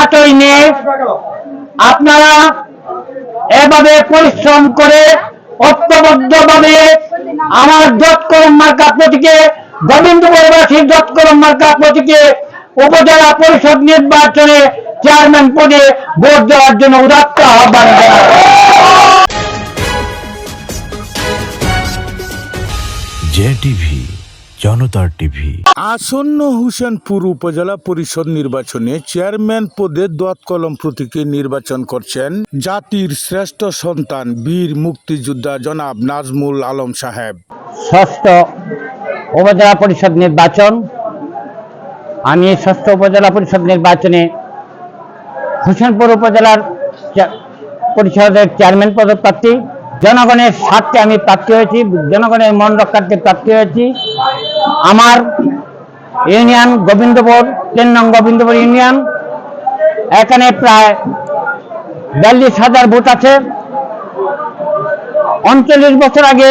আটই মে, আপনারা এভাবে পরিশ্রম করে ঐক্যবদ্ধভাবে আমার যৎকরম মার্কা প্রতীকে গোবিন্দপুরবাসীর যৎকরম মার্কা প্রতীকে উপজেলা পরিষদ নির্বাচনে চেয়ারম্যান পদে ভোট দেওয়ার জন্য উদাত্ত আহ্বান জে জনতার টিভি। আসন্ন হুসেনপুর উপজেলা পরিষদ নির্বাচনে চেয়ারম্যান পদে দোয়াত কলম প্রতীকে নির্বাচন করছেন জাতির শ্রেষ্ঠ সন্তান বীর মুক্তিযোদ্ধা জনাব নাজমুল আলম সাহেব। ষষ্ঠ উপজেলা পরিষদ নির্বাচন। আমি এই ষষ্ঠ উপজেলা পরিষদ নির্বাচনে হুসেনপুর উপজেলার পরিষদের চেয়ারম্যান পদপ্রার্থী। জনগণের স্বার্থে আমি প্রার্থী হয়েছি জনগণের মন রক্ষার্থে প্রার্থী হয়েছি। আমার ইউনিয়ন গোবিন্দপুর তিন নং গোবিন্দপুর ইউনিয়ন। এখানে প্রায় বিয়াল্লিশ হাজার ভোট আছে। উনচল্লিশ বছর আগে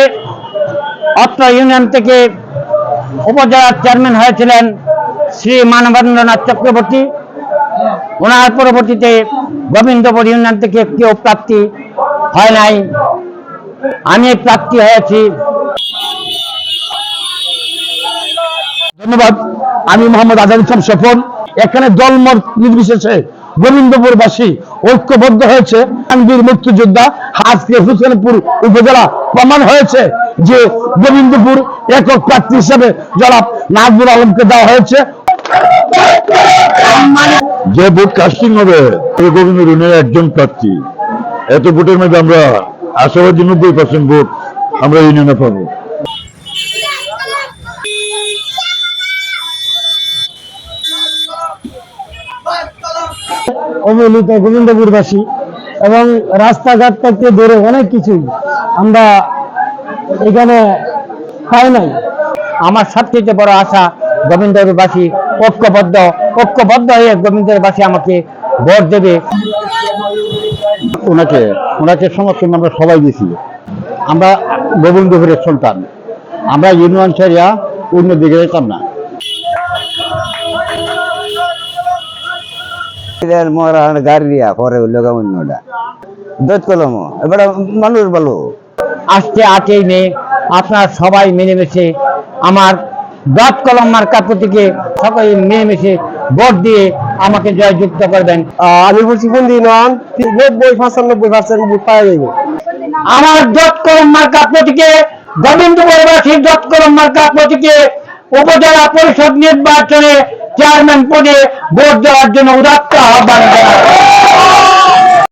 অত্র ইউনিয়ন থেকে উপজেলার চেয়ারম্যান হয়েছিলেন শ্রী মানবেন্দ্রনাথ চক্রবর্তী। ওনার পরবর্তীতে গোবিন্দপুর ইউনিয়ন থেকে কেউ প্রাপ্তি হয় নাই। আমি প্রাপ্তি হয়েছি। ধন্যবাদ। আমি মোহাম্মদ আজাদ ইসলাম স্বপন। এখানে দলমত নির্বিশেষে গোবিন্দপুরবাসী ঐক্যবদ্ধ হয়েছে। বীর মুক্তিযোদ্ধা আজকে হুসেনপুর উপজেলা প্রমাণ হয়েছে যে গোবিন্দপুর একক প্রার্থী হিসেবে জনাব নাজমুল আলমকে দেওয়া হয়েছে। যে ভোট কাস্টিং হবে গোবিন্দ রুনের একজন প্রার্থী। এত ভোটের মধ্যে আমরা আশাবাদী নব্বই পার্সেন্ট ভোট আমরা ইউনিয়নে পাবো। অবহেলিত গোবিন্দপুরবাসী এবং রাস্তাঘাট থেকে ধরে অনেক কিছুই আমরা এখানে পাই নাই। আমার সবচেয়ে বড় আশা গোবিন্দবাসী ঐক্যবদ্ধ ঐক্যবদ্ধ হয়ে গোবিন্দবাসী আমাকে ভোট দেবে। ওনাকে ওনাকে সমর্থন আমরা সবাই দিছি আমরা গোবিন্দপুরের সন্তান। আমরা ইউনিয়ন ছাড়িয়া অন্য দিকে যেতাম না। মরা গাড়িয়া পরে হইল অন্যটা দোধ কলম এবার মানুষ ভালো আজকে আটই মে আপনারা সবাই মিলেমিশে আমার দত কলম মার্কা প্রতীকে সবাই মিলেমিশে ভোট দিয়ে আমাকে জয়যুক্ত করবেন। আমি বলছি কোন দিন নব্বই পঁচানব্বই পার্সেন্ট ভোট পাওয়া যাবে আমার দত কলম মার্কা প্রতীকে গোবিন্দপুরবাসীর দত কলম মার্কা প্রতীকে উপজেলা পরিষদ নির্বাচনে চেয়ারম্যান পদে ভোট দেওয়ার জন্য উদাত্ত আহ্বান